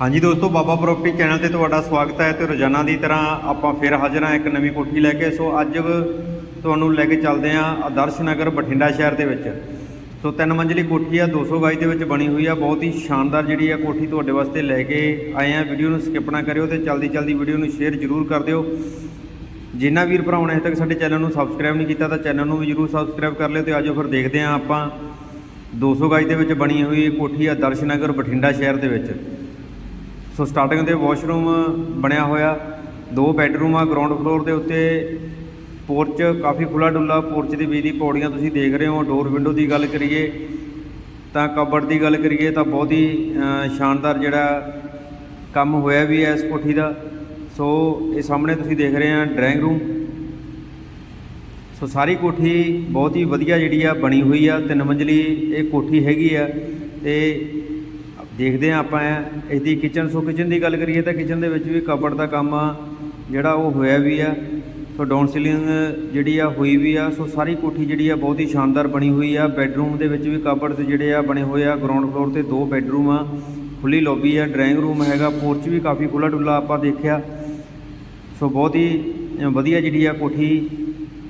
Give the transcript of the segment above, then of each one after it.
ਹਾਂਜੀ ਦੋਸਤੋ, ਬਾਬਾ property channel ਤੇ ਤੁਹਾਡਾ ਸਵਾਗਤ ਹੈ ਤੇ ਰੋਜ਼ਾਨਾ ਦੀ ਤਰ੍ਹਾਂ ਆਪਾਂ ਫਿਰ ਹਾਜ਼ਰ ਹਾਂ ਇੱਕ ਨਵੀਂ ਕੋਠੀ ਲੈ ਕੇ। ਸੋ ਅੱਜ ਤੁਹਾਨੂੰ ਲੈ ਕੇ ਚੱਲਦੇ ਹਾਂ ਆਦਰਸ਼ ਨਗਰ ਬਠਿੰਡਾ ਸ਼ਹਿਰ ਦੇ ਵਿੱਚ। ਸੋ ਤਿੰਨ ਮੰਜ਼ਲੀ ਕੋਠੀ ਆ 200 ਗਾਈ ਦੇ ਵਿੱਚ ਬਣੀ ਹੋਈ ਆ, ਬਹੁਤ ਹੀ ਸ਼ਾਨਦਾਰ ਜਿਹੜੀ ਆ ਕੋਠੀ ਤੁਹਾਡੇ ਵਾਸਤੇ ਲੈ ਕੇ ਆਏ ਆ ਵੀਡੀਓ ਨੂੰ ਸਕਿਪ ਨਾ ਕਰਿਓ ਤੇ ਜਲਦੀ ਜਲਦੀ ਵੀਡੀਓ ਨੂੰ ਸ਼ੇਅਰ ਜ਼ਰੂਰ ਕਰ ਦਿਓ। ਜਿਨ੍ਹਾਂ ਵੀਰ ਭਰਾਵਾਂ ਨੇ ਹਜੇ ਤੱਕ ਸਾਡੇ ਚੈਨਲ ਨੂੰ ਸਬਸਕ੍ਰਾਈਬ ਨਹੀਂ ਕੀਤਾ ਤਾਂ ਚੈਨਲ ਨੂੰ ਵੀ ਜ਼ਰੂਰ ਸਬਸਕ੍ਰਾਈਬ ਕਰ ਲਿਓ ਤੇ ਆਜੋ ਫਿਰ ਦੇਖਦੇ ਹਾਂ ਆਪਾਂ। 200 ਗਾਈ ਦੇ ਵਿੱਚ ਬਣੀ ਹੋਈ ਕੋਠੀ ਆ ਦਰਸ਼ਨਗਰ ਬਠਿੰਡਾ ਸ਼ਹਿਰ ਦੇ ਵਿੱਚ। ਸੋ ਸਟਾਰਟਿੰਗ ਦੇ ਵਾਸ਼ਰੂਮ ਬਣਿਆ ਹੋਇਆ। ਦੋ ਬੈੱਡਰੂਮ ਆ ਗਰਾਊਂਡ ਫਲੋਰ ਦੇ ਉੱਤੇ ਪੋਰਚ ਕਾਫੀ ਖੁੱਲਾ ਡੁੱਲਾ। ਪੋਰਚ ਦੇ ਵਿੱਚ ਦੀ ਪੌੜੀਆਂ ਤੁਸੀਂ ਦੇਖ ਰਹੇ ਹੋ। ਡੋਰ ਵਿੰਡੋ ਦੀ ਗੱਲ ਕਰੀਏ ਤਾਂ ਕਬਰਡ ਦੀ ਗੱਲ ਕਰੀਏ ਤਾਂ ਬਹੁਤ ਹੀ ਸ਼ਾਨਦਾਰ ਜਿਹੜਾ ਕੰਮ ਹੋਇਆ ਵੀ ਹੈ ਇਸ ਕੋਠੀ ਦਾ। ਸੋ ਇਹ ਸਾਹਮਣੇ ਤੁਸੀਂ ਦੇਖ ਰਹੇ ਆ ਡਰਾਇੰਗ ਰੂਮ ਸੋ ਸਾਰੀ ਕੋਠੀ ਬਹੁਤ ਹੀ ਵਧੀਆ ਜਿਹੜੀ ਆ ਬਣੀ ਹੋਈ ਆ। ਤਿੰਨ ਮੰਜ਼ਲੀ ਇਹ ਕੋਠੀ ਹੈਗੀ ਆ ਤੇ ਦੇਖਦੇ ਆ ਆਪਾਂ ਇਹਦੀ ਕਿਚਨ ਸੋ ਕਿਚਨ ਦੀ ਗੱਲ ਕਰੀਏ ਤਾਂ ਕਿਚਨ ਦੇ ਵਿੱਚ ਵੀ ਕਬੜ ਦਾ ਕੰਮ ਆ, ਜਿਹੜਾ ਉਹ ਹੋਇਆ ਵੀ ਆ। ਸੋ ਡਾਊਨ ਸੀਲਿੰਗ ਜਿਹੜੀ ਆ ਹੋਈ ਵੀ ਆ। ਸੋ ਸਾਰੀ ਕੋਠੀ ਜਿਹੜੀ ਆ ਬਹੁਤ ਹੀ ਸ਼ਾਨਦਾਰ ਬਣੀ ਹੋਈ ਆ। ਬੈੱਡਰੂਮ ਦੇ ਵਿੱਚ ਵੀ ਕਬੜ ਜਿਹੜੇ ਆ ਬਣੇ ਹੋਏ ਆ। ਗਰਾਊਂਡ ਫਲੋਰ ਤੇ ਦੋ ਬੈੱਡਰੂਮ ਆ ਖੁੱਲੀ ਲੌਬੀ ਆ ਡਰਾਇੰਗ ਰੂਮ ਹੈਗਾ ਪੋਰਚ ਵੀ ਕਾਫੀ ਖੁੱਲਾ ਡੁੱਲਾ ਆਪਾਂ ਦੇਖਿਆ। ਸੋ ਬਹੁਤ ਹੀ ਵਧੀਆ ਜਿਹੜੀ ਆ ਕੋਠੀ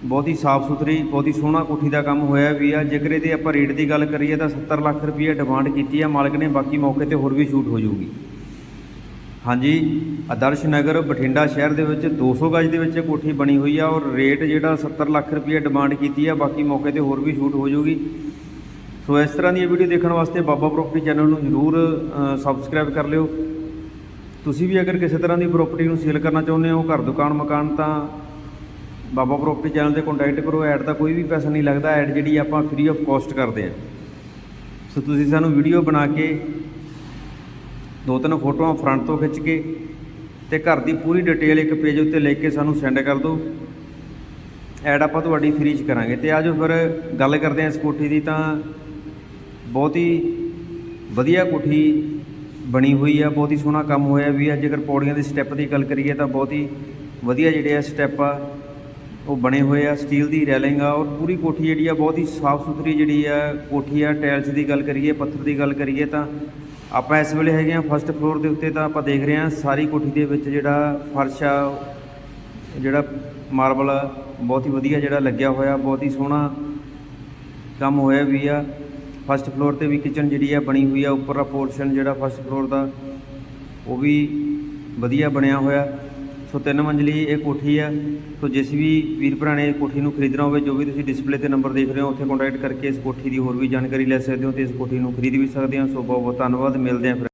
ਬਹੁਤ ਹੀ ਸਾਫ਼ ਸੁਥਰੀ, ਬਹੁਤ ਹੀ ਸੋਹਣਾ ਕੋਠੀ ਦਾ ਕੰਮ ਹੋਇਆ ਵੀ ਆ। ਜੇਕਰ ਇਹਦੇ ਆਪਾਂ ਰੇਟ ਦੀ ਗੱਲ ਕਰੀਏ ਤਾਂ 70 ਲੱਖ ਰੁਪਏ ਡਿਮਾਂਡ ਕੀਤੀ ਆ। ਮਾਲਕ ਨੇ ਬਾਕੀ ਮੌਕੇ ਤੇ ਹੋਰ ਵੀ ਛੂਟ ਹੋ ਜਾਊਗੀ। ਹਾਂਜੀ, ਆਦਰਸ਼ ਨਗਰ, ਬਠਿੰਡਾ ਸ਼ਹਿਰ ਦੇ ਵਿੱਚ 200 ਗਜ ਦੇ ਵਿੱਚ ਕੋਠੀ ਬਣੀ ਹੋਈ ਆ ਔਰ ਰੇਟ ਜਿਹੜਾ 70 ਲੱਖ ਰੁਪਏ ਡਿਮਾਂਡ ਕੀਤੀ ਆ, ਬਾਕੀ ਮੌਕੇ ਤੇ ਹੋਰ ਵੀ ਸ਼ੂਟ ਹੋ ਜਾਊਗੀ। ਸੋ ਇਸ ਤਰ੍ਹਾਂ ਦੀ ਵੀਡੀਓ ਦੇਖਣ ਵਾਸਤੇ ਬਾਬਾ ਪ੍ਰੋਪਰਟੀ ਚੈਨਲ ਨੂੰ ਜਰੂਰ ਸਬਸਕ੍ਰਾਈਬ ਕਰ ਲਿਓ। ਤੁਸੀਂ ਵੀ ਅਗਰ ਕਿਸੇ ਤਰ੍ਹਾਂ ਦੀ ਪ੍ਰਾਪਰਟੀ ਨੂੰ ਸੇਲ ਕਰਨਾ ਚਾਹੁੰਦੇ ਹੋ, ਘਰ, ਦੁਕਾਨ, ਮਕਾਨ, ਤਾਂ ਬਾਬਾ ਪ੍ਰੋਪਰਟੀ ਚੈਨਲ ਤੇ ਕੰਟੈਕਟ ਕਰੋ, ਐਡ ਦਾ ਕੋਈ ਵੀ ਪੈਸਾ ਨਹੀਂ ਲੱਗਦਾ, ਐਡ ਜਿਹੜੀ ਆਪਾਂ ਫ੍ਰੀ ਆਫ ਕਾਸਟ ਕਰਦੇ ਆ ਸੋ ਤੁਸੀਂ ਸਾਨੂੰ ਵੀਡੀਓ ਬਣਾ ਕੇ ਦੋ ਤਿੰਨ ਫੋਟੋਆਂ ਫਰੰਟ ਤੋਂ ਖਿੱਚ ਕੇ ਤੇ ਘਰ ਦੀ ਪੂਰੀ ਡਿਟੇਲ ਇੱਕ ਪੇਜ ਉੱਤੇ ਲਿਖ ਕੇ ਸਾਨੂੰ ਸੈਂਡ ਕਰ ਦਿਓ। ਐਡ ਆਪਾਂ ਤੁਹਾਡੀ ਫ੍ਰੀ ਚ ਕਰਾਂਗੇ। ਤੇ ਆਜੋ ਫਿਰ ਗੱਲ ਕਰਦੇ ਹਾਂ ਇਸ ਕੋਠੀ ਦੀ ਤਾਂ ਬਹੁਤ ਹੀ ਵਧੀਆ ਕੋਠੀ ਬਣੀ ਹੋਈ ਆ, ਬਹੁਤ ਹੀ ਸੋਹਣਾ ਕੰਮ ਹੋਇਆ ਵੀ ਆ। ਜੇਕਰ ਪੌੜੀਆਂ ਦੇ ਸਟੈਪ ਦੀ ਗੱਲ ਕਰੀਏ ਤਾਂ ਬਹੁਤ ਹੀ ਵਧੀਆ ਜਿਹੜੇ ਆ ਸਟੈਪ ਆ। ਉਹ ਬਣੇ ਹੋਏ ਆ ਸਟੀਲ ਦੀ ਰੈਲਿੰਗ ਆ, ਔਰ ਪੂਰੀ ਕੋਠੀ ਜਿਹੜੀ ਆ ਬਹੁਤ ਹੀ ਸਾਫ਼ ਸੁਥਰੀ ਜਿਹੜੀ ਆ ਕੋਠੀ ਆ ਟਾਇਲਸ ਦੀ ਗੱਲ ਕਰੀਏ, ਪੱਥਰ ਦੀ ਗੱਲ ਕਰੀਏ ਤਾਂ ਆਪਾਂ ਇਸ ਵੇਲੇ ਹੈਗੇ ਆ ਫਸਟ ਫਲੋਰ ਦੇ ਉੱਤੇ ਤਾਂ ਆਪਾਂ ਦੇਖ ਰਹੇ ਆ ਸਾਰੀ ਕੋਠੀ ਦੇ ਵਿੱਚ ਜਿਹੜਾ ਫਰਸ਼ ਆ, ਜਿਹੜਾ ਮਾਰਬਲ ਬਹੁਤ ਹੀ ਵਧੀਆ ਜਿਹੜਾ ਲੱਗਿਆ ਹੋਇਆ, ਬਹੁਤ ਹੀ ਸੋਹਣਾ ਕੰਮ ਹੋਇਆ ਵੀ ਆ। ਫਸਟ ਫਲੋਰ ਤੇ ਵੀ ਕਿਚਨ ਜਿਹੜੀ ਆ ਬਣੀ ਹੋਈ ਆ ਉੱਪਰਲਾ ਪੋਰਸ਼ਨ ਜਿਹੜਾ ਫਸਟ ਫਲੋਰ ਦਾ, ਉਹ ਵੀ ਵਧੀਆ ਬਣਿਆ ਹੋਇਆ। ਸੋ ਤਿੰਨ ਮੰਜ਼ਲੀ ਇਹ ਕੋਠੀ ਆ। ਸੋ ਜਿਸ ਵੀ ਵੀਰ ਭਰਾ ਨੇ ਇਹ ਕੋਠੀ ਨੂੰ ਖਰੀਦਣਾ ਹੋਵੇ, ਜੋ ਵੀ ਤੁਸੀਂ ਡਿਸਪਲੇ ਤੇ ਨੰਬਰ ਦੇਖ ਰਹੇ ਹੋ, ਉੱਥੇ ਕੰਟੈਕਟ ਕਰਕੇ ਇਸ ਕੋਠੀ ਦੀ ਹੋਰ ਵੀ ਜਾਣਕਾਰੀ ਲੈ ਸਕਦੇ ਹੋ ਤੇ ਇਸ ਕੋਠੀ ਨੂੰ ਖਰੀਦ ਵੀ ਸਕਦੇ ਹੋ। ਸੋ ਬਹੁਤ ਬਹੁਤ ਧੰਨਵਾਦ। ਮਿਲਦੇ ਹਾਂ ਫਿਰ।